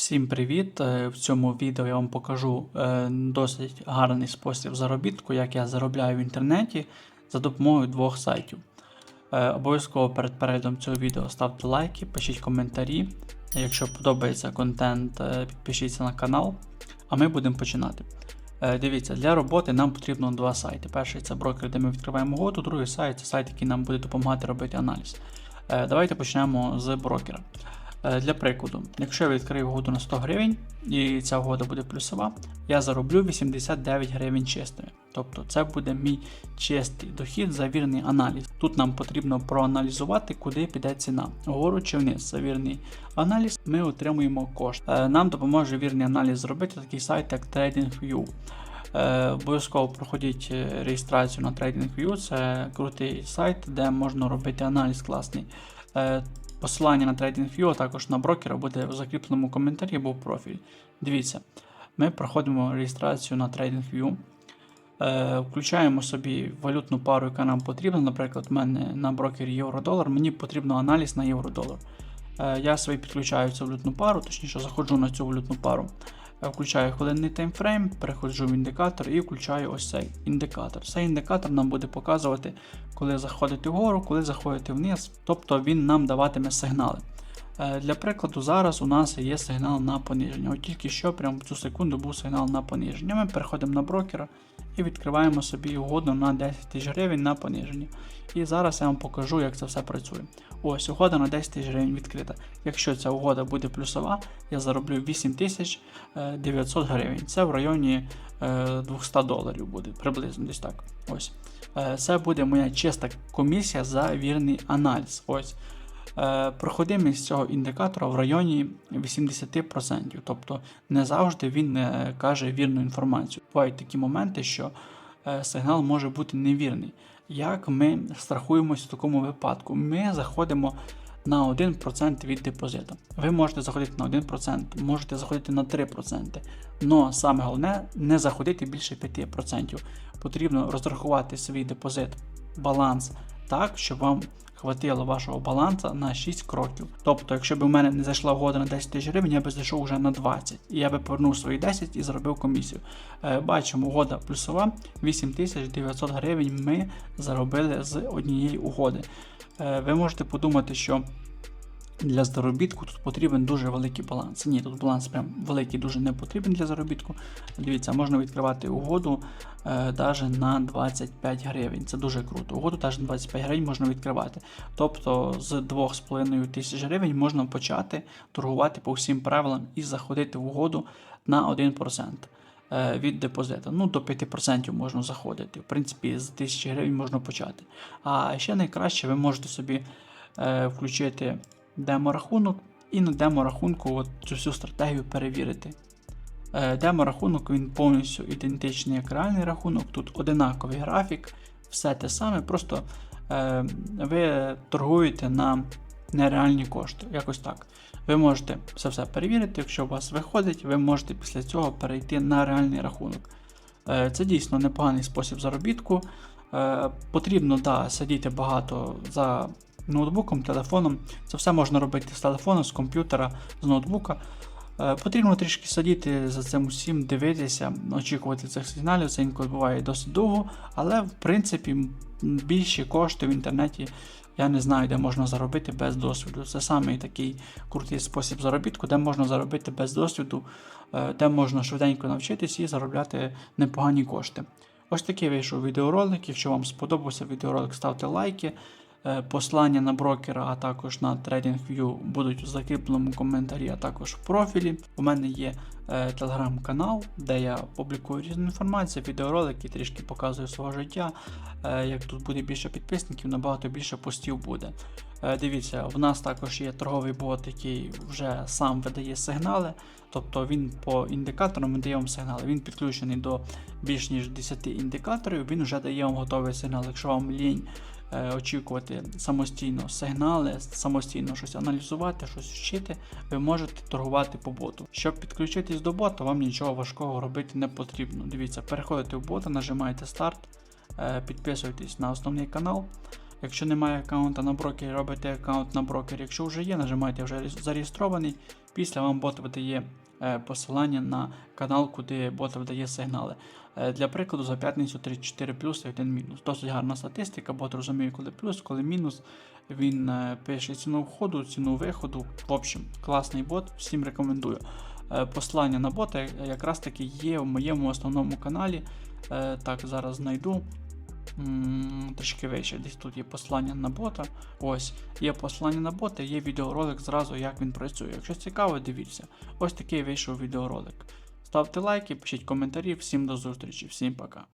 Всім привіт! Е, В цьому відео я вам покажу е, досить гарний спосіб заробітку, як я заробляю в інтернеті за допомогою двох сайтів. Е, Обов'язково перед переглядом цього відео ставте лайки, пишіть коментарі. Якщо подобається контент, підпишіться на канал, а ми будемо починати. Дивіться, для роботи нам потрібно два сайти. Перший це брокер, де ми відкриваємо угоду, другий сайт це сайт, який нам буде допомагати робити аналіз. Давайте почнемо з брокера. Е, Для прикладу, якщо я відкрию угоду на 100 гривень і ця угода буде плюсова, я зароблю 89 гривень чистими. Тобто це буде мій чистий дохід за вірний аналіз. Тут нам потрібно проаналізувати, куди піде ціна. Вгору чи вниз. За вірний аналіз ми отримуємо кошти. Е, Нам допоможе вірний аналіз зробити такий сайт, як TradingView. Е, Обов'язково проходіть реєстрацію на TradingView. Це крутий сайт, де можна робити аналіз класний. Посилання на TradingView, а також на брокера буде в закріпленому коментарі або в профіль. Дивіться, ми проходимо реєстрацію на TradingView. Е, Включаємо собі валютну пару, яка нам потрібна. Наприклад, в мене на брокері євро-долар, мені потрібно аналіз на євро-долар. Е, Я собі підключаю цю валютну пару, точніше заходжу на цю валютну пару. Включаю хвилинний таймфрейм, переходжу в індикатор і включаю ось цей індикатор. Цей індикатор нам буде показувати, коли заходити вгору, коли заходити вниз, тобто він нам даватиме сигнали. Е, Для прикладу, зараз у нас є сигнал на пониження. От тільки що, прямо в цю секунду був сигнал на пониження. Ми переходимо на брокера і відкриваємо собі угоду на 10 тисяч гривень на пониження. І зараз я вам покажу, як це все працює. Ось угода на 10 тисяч гривень відкрита. Якщо ця угода буде плюсова, я зароблю 8900 гривень. Це в районі е, 200 доларів буде, приблизно десь так. Ось. Е, Це буде моя чиста комісія за вірний аналіз. Ось. Е, Проходимість цього індикатора в районі 80%. Тобто не завжди він е, каже вірну інформацію. Бувають такі моменти, що е, сигнал може бути невірний. Як ми страхуємося в такому випадку? Ми заходимо на 1% від депозиту. Ви можете заходити на 1%, можете заходити на 3%. Но саме головне не заходити більше 5%. Потрібно розрахувати свій депозит, баланс так, щоб вам хватило вашого балансу на 6 кроків. Тобто, якщо б у мене не зайшла угода на 10 тисяч гривень, я би зайшов вже на 20. І я би повернув свої 10 і заробив комісію. Е, Бачимо, угода плюсова 8900 гривень ми заробили з однієї угоди. Е, Ви можете подумати, що для заробітку тут потрібен дуже великий баланс. Ні, тут баланс прям великий, дуже не потрібен для заробітку. Дивіться, можна відкривати угоду е, навіть на 25 гривень. Це дуже круто. Угоду навіть на 25 гривень можна відкривати. Тобто з 2,5 тисяч гривень можна почати торгувати по всім правилам і заходити в угоду на 1% е, від депозиту. Ну, до 5% можна заходити. В принципі, з 1000 гривень можна почати. А ще найкраще ви можете собі е, включити демо-рахунок і на демо-рахунку от цю всю стратегію перевірити. Е, Демо-рахунок він повністю ідентичний як реальний рахунок. Тут одинаковий графік, все те саме, просто е, ви торгуєте на нереальні кошти. Якось так. Ви можете це все перевірити, якщо у вас виходить, ви можете після цього перейти на реальний рахунок. Е, Це дійсно непоганий спосіб заробітку. Потрібно да, сидіти багато за ноутбуком, телефоном. Це все можна робити з телефону, з комп'ютера, з ноутбука. Е, Потрібно трішки сидіти за цим усім, дивитися, очікувати цих сигналів. Це інколи буває досить довго, але в принципі більші кошти в інтернеті я не знаю, де можна заробити без досвіду. Це самий такий крутий спосіб заробітку, де можна заробити без досвіду, е, де можна швиденько навчитись і заробляти непогані кошти. Ось такий вийшов відеоролик. Якщо вам сподобався відеоролик, ставте лайки. Е, Послання на брокера, а також на TradingView будуть у закріпленому коментарі, а також в профілі. У мене є е, телеграм-канал, де я публікую різну інформацію, відеоролики, трішки показую свого життя. Е, як тут буде більше підписників, набагато більше постів буде. Е, дивіться, в нас також є торговий бот, який вже сам видає сигнали. Тобто він по індикаторам видає вам сигнали. Він підключений до більш ніж 10 індикаторів, він вже дає вам готовий сигнал. Якщо вам лінь очікувати самостійно сигнали, самостійно щось аналізувати, щось вчити, ви можете торгувати по боту. Щоб підключитись до бота, вам нічого важкого робити не потрібно. Дивіться, переходите в бота, нажимаєте старт, е, підписуйтесь на основний канал. Якщо немає аккаунта на брокері, робите аккаунт на брокері. Якщо вже є, нажимаєте вже зареєстрований Після вам бот видає е, посилання на канал, куди бот видає сигнали. Е, Для прикладу, за п'ятницю 34 плюс і 1 мінус. Досить гарна статистика, бот розуміє, коли плюс, коли мінус. Він е, пише ціну входу, ціну виходу. В общем, класний бот, всім рекомендую. Е, Посилання на бота е, якраз таки є в моєму основному каналі. Е, Так, зараз знайду. Трішки вище, десь тут є послання на бота. Ось, є послання на бота, є відеоролик зразу, як він працює. Якщо цікаво, дивіться. Ось такий вийшов відеоролик. Ставте лайки, пишіть коментарі, всім до зустрічі, всім пока.